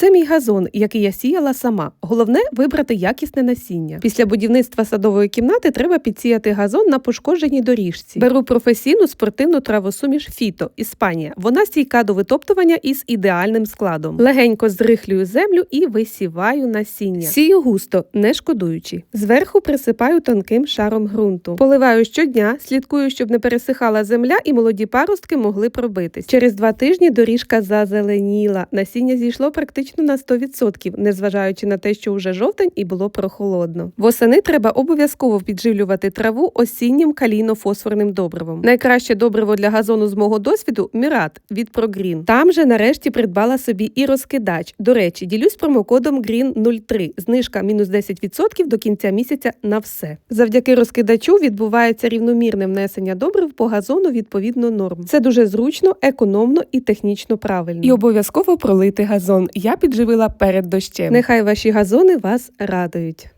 Це мій газон, який я сіяла сама. Головне вибрати якісне насіння. Після будівництва садової кімнати треба підсіяти газон на пошкодженій доріжці. Беру професійну спортивну травосуміш Фіто Іспанія. Вона стійка до витоптування із ідеальним складом. Легенько зрихлюю землю і висіваю насіння. Сію густо, не шкодуючи. Зверху присипаю тонким шаром ґрунту. Поливаю щодня, слідкую, щоб не пересихала земля і молоді паростки могли пробитись. Через два тижні доріжка зазеленіла. Насіння зійшло практично на 100%, незважаючи на те, що вже жовтень і було прохолодно. Восени треба обов'язково підживлювати траву осіннім калійно-фосфорним добривом. Найкраще добриво для газону з мого досвіду Мірат від ProGreen. Там же нарешті придбала собі і розкидач. До речі, ділюсь промокодом GREEN03. Знижка мінус 10% до кінця місяця на все. Завдяки розкидачу відбувається рівномірне внесення добрив по газону відповідно норм. Це дуже зручно, економно і технічно правильно. І обов'язково пролити газон. Я підживила перед дощем. Нехай ваші газони вас радують.